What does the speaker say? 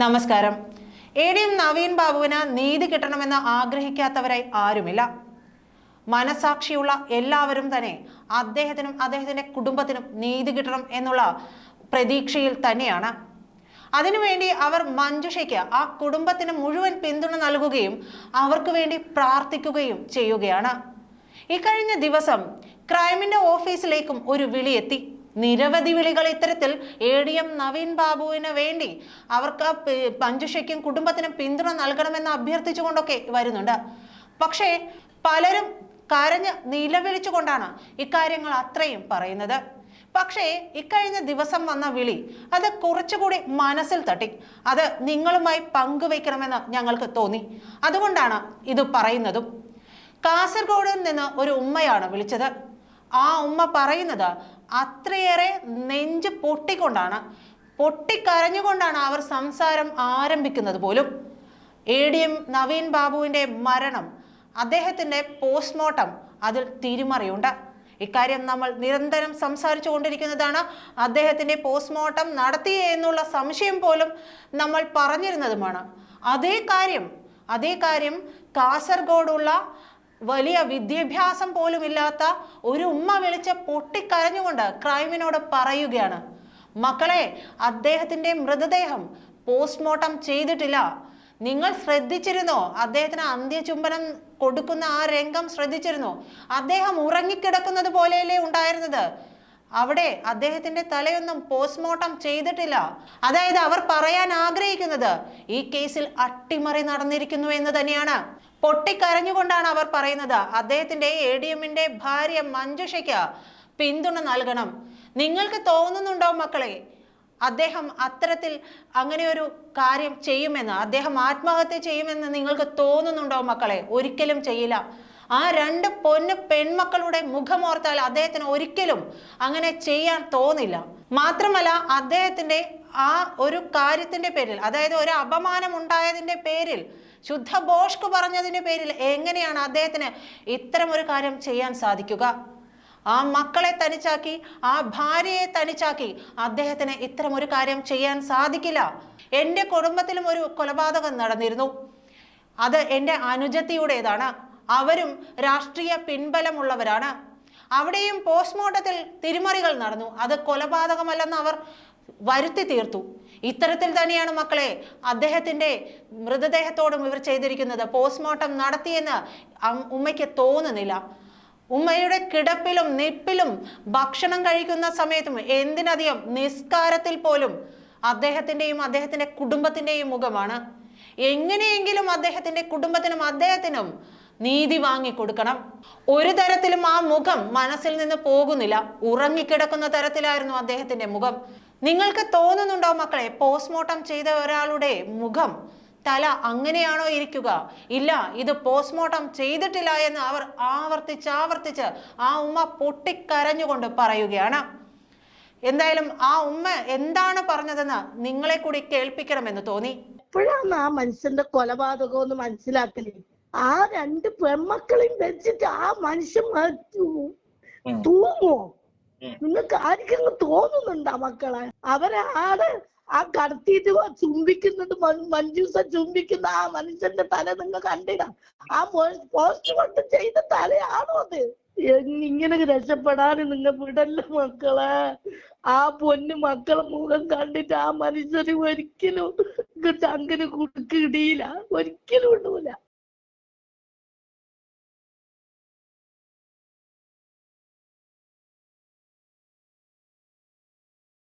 നമസ്കാരം. A D M Naveen ബാബുവിന് നീതി കിട്ടണമെന്ന് ആഗ്രഹിക്കാത്തവരായി ആരുമില്ല. മനസാക്ഷിയുള്ള എല്ലാവരും തന്നെ അദ്ദേഹത്തിനും അദ്ദേഹത്തിന്റെ കുടുംബത്തിനും നീതി കിട്ടണം എന്നുള്ള പ്രതീക്ഷയിൽ തന്നെയാണ്. അതിനുവേണ്ടി അവർ മഞ്ജുഷയ്ക്ക് ആ കുടുംബത്തിന് മുഴുവൻ പിന്തുണ നൽകുകയും അവർക്ക് വേണ്ടി പ്രാർത്ഥിക്കുകയും ചെയ്യുകയാണ്. ഇക്കഴിഞ്ഞ ദിവസം ക്രൈമിന്റെ ഓഫീസിലേക്കും ഒരു വിളിയെത്തി. നിരവധി വിളികൾ ഇത്തരത്തിൽ എ ഡി എം നവീൻ ബാബുവിന് വേണ്ടി അവർക്ക് പഞ്ചുഷയ്ക്കും കുടുംബത്തിനും പിന്തുണ നൽകണമെന്ന് അഭ്യർത്ഥിച്ചുകൊണ്ടൊക്കെ വരുന്നുണ്ട്. പക്ഷേ പലരും കരഞ്ഞ് നിലവിളിച്ചുകൊണ്ടാണ് ഇക്കാര്യങ്ങൾ അത്രയും പറയുന്നത്. പക്ഷേ ഇക്കഴിഞ്ഞ ദിവസം വന്ന വിളി അത് കുറച്ചുകൂടി മനസ്സിൽ തട്ടി. അത് നിങ്ങളുമായി പങ്കുവയ്ക്കണമെന്ന് ഞങ്ങൾക്ക് തോന്നി. അതുകൊണ്ടാണ് ഇത് പറയുന്നതും. കാസർഗോഡ് നിന്ന് ഒരു ഉമ്മയാണ് വിളിച്ചത്. ആ ഉമ്മ പറയുന്നത് അത്രയേറെ നെഞ്ച് പൊട്ടിക്കൊണ്ടാണ് പൊട്ടിക്കരഞ്ഞുകൊണ്ടാണ് അവർ സംസാരം ആരംഭിക്കുന്നത് പോലും. എ ഡി എം നവീൻ ബാബുവിന്റെ മരണം അദ്ദേഹത്തിന്റെ പോസ്റ്റ്മോർട്ടം അതിൽ തിരിമറിയുണ്ട്. ഇക്കാര്യം നമ്മൾ നിരന്തരം സംസാരിച്ചു കൊണ്ടിരിക്കുന്നതാണ് അദ്ദേഹത്തിന്റെ പോസ്റ്റ്മോർട്ടം നടത്തി എന്നുള്ള സംശയം പോലും നമ്മൾ പറഞ്ഞിരുന്നതുമാണ്. അതേ കാര്യം അതേ കാര്യം കാസർഗോഡുള്ള വലിയ വിദ്യാഭ്യാസം പോലുമില്ലാത്ത ഒരു ഉമ്മ വിളിച്ച് പൊട്ടിക്കരഞ്ഞുകൊണ്ട് ക്രൈമിനോട് പറയുകയാണ്. മക്കളെ അദ്ദേഹത്തിന്റെ മൃതദേഹം പോസ്റ്റ്മോർട്ടം ചെയ്തിട്ടില്ല. നിങ്ങൾ ശ്രദ്ധിച്ചിരുന്നോ? അദ്ദേഹത്തിന് അന്ത്യചുംബനം കൊടുക്കുന്ന ആ രംഗം ശ്രദ്ധിച്ചിരുന്നോ? അദ്ദേഹം ഉറങ്ങിക്കിടക്കുന്നത് പോലെയല്ലേ ഉണ്ടായിരുന്നത്? അവിടെ അദ്ദേഹത്തിന്റെ തലയൊന്നും പോസ്റ്റ്മോർട്ടം ചെയ്തിട്ടില്ല. അതായത് അവർ പറയാൻ ആഗ്രഹിക്കുന്നത് ഈ കേസിൽ അട്ടിമറി നടന്നിരിക്കുന്നു എന്ന് തന്നെയാണ്. പൊട്ടിക്കരഞ്ഞുകൊണ്ടാണ് അവർ പറയുന്നത്. അദ്ദേഹത്തിന്റെ എ ഡി എമ്മിന്റെ ഭാര്യ മഞ്ജുഷയ്ക്ക് പിന്തുണ നൽകണം. നിങ്ങൾക്ക് തോന്നുന്നുണ്ടോ മക്കളെ? അദ്ദേഹം അത്തരത്തിൽ അങ്ങനെ ഒരു കാര്യം ചെയ്യുമെന്ന് അദ്ദേഹം ആത്മഹത്യ ചെയ്യുമെന്ന് നിങ്ങൾക്ക് തോന്നുന്നുണ്ടോ മക്കളെ? ഒരിക്കലും ചെയ്യില്ല. ആ രണ്ട് പൊന്ന് പെൺമക്കളുടെ മുഖമോർത്താൽ അദ്ദേഹത്തിന് ഒരിക്കലും അങ്ങനെ ചെയ്യാൻ തോന്നില്ല. മാത്രമല്ല അദ്ദേഹത്തിന്റെ ആ ഒരു കാര്യത്തിന്റെ പേരിൽ അതായത് ഒരു അപമാനം ഉണ്ടായതിന്റെ പേരിൽ ശുദ്ധ ബോഷ്ക് പറഞ്ഞതിന്റെ പേരിൽ എങ്ങനെയാണ് അദ്ദേഹത്തിന് ഇത്തരം ഒരു കാര്യം ചെയ്യാൻ സാധിക്കുക? ആ മക്കളെ തനിച്ചാക്കി ആ ഭാര്യയെ തനിച്ചാക്കി അദ്ദേഹത്തിന് ഇത്തരം ഒരു കാര്യം ചെയ്യാൻ സാധിക്കില്ല. എന്റെ കുടുംബത്തിലും ഒരു കൊലപാതകം നടന്നിരുന്നു. അത് എന്റെ അനുജത്തിയുടേതാണ്. അവരും രാഷ്ട്രീയ പിൻബലമുള്ളവരാണ്. അവിടെയും പോസ്റ്റ്മോർട്ടത്തിൽ തിരിമറികൾ നടന്നു. അത് കൊലപാതകമല്ലെന്ന് അവർ വരുത്തി തീർത്തു. ഇത്തരത്തിൽ തന്നെയാണ് മക്കളെ അദ്ദേഹത്തിന്റെ മൃതദേഹത്തോടും ഇവർ ചെയ്തിരിക്കുന്നത്. പോസ്റ്റ്മോർട്ടം നടത്തിയെന്ന് ഉമ്മയ്ക്ക് തോന്നുന്നില്ല. ഉമ്മയുടെ കിടപ്പിലും നിപ്പിലും ഭക്ഷണം കഴിക്കുന്ന സമയത്തും എന്തിനധികം നിസ്കാരത്തിൽ പോലും അദ്ദേഹത്തിന്റെയും അദ്ദേഹത്തിന്റെ കുടുംബത്തിന്റെയും മുഖമാണ്. എങ്ങനെയെങ്കിലും അദ്ദേഹത്തിന്റെ കുടുംബത്തിനും അദ്ദേഹത്തിനും നീതി വാങ്ങിക്കൊടുക്കണം ഒരു തരത്തിലും ആ മുഖം മനസ്സിൽ നിന്ന് പോകുന്നില്ല. ഉറങ്ങിക്കിടക്കുന്ന തരത്തിലായിരുന്നു അദ്ദേഹത്തിന്റെ മുഖം. നിങ്ങൾക്ക് തോന്നുന്നുണ്ടോ മക്കളെ? പോസ്റ്റ്മോർട്ടം ചെയ്ത ഒരാളുടെ മുഖം തല അങ്ങനെയാണോ ഇരിക്കുക? ഇല്ല ഇത് പോസ്റ്റ്മോർട്ടം ചെയ്തിട്ടില്ല എന്ന് അവർ ആവർത്തിച്ച് ആവർത്തിച്ച് ആ ഉമ്മ പൊട്ടിക്കരഞ്ഞുകൊണ്ട് പറയുകയാണ്. എന്തായാലും ആ ഉമ്മ എന്താണ് പറഞ്ഞതെന്ന് നിങ്ങളെ കൂടി കേൾപ്പിക്കണമെന്ന് തോന്നി. എപ്പോഴാണ് ആ മനുഷ്യന്റെ കൊലപാതകം ഒന്ന് മനസ്സിലാക്കൽ? ആ രണ്ട് പെൺമക്കളെയും വെച്ചിട്ട് ആ മനുഷ്യൻ മരിച്ചു. ഉം. തൂങ്ങോ ഉം. നിങ്ങൾക്ക് ആർക്കെങ്കിലും തോന്നുന്നുണ്ടോ മക്കളെ? അവരാണ് ആ കടത്തിയിട്ട് ചുംബിക്കുന്നത് മഞ്ജൂസ ചുംബിക്കുന്ന ആ മനുഷ്യന്റെ തല നിങ്ങൾ കണ്ടിടാ ആ പോസ്റ്റ്മോർട്ടം ചെയ്ത തലയാണോ അത്? ഇങ്ങനെ രക്ഷപ്പെടാൻ നിങ്ങൾ വിടല്ല മക്കളെ. ആ പൊന്ന് മക്കളെ മുഖം കണ്ടിട്ട് ആ മനുഷ്യന് ഒരിക്കലും ചങ്കിന് കുടുക്കിടിയില്ല ഒരിക്കലും ഇടൂല.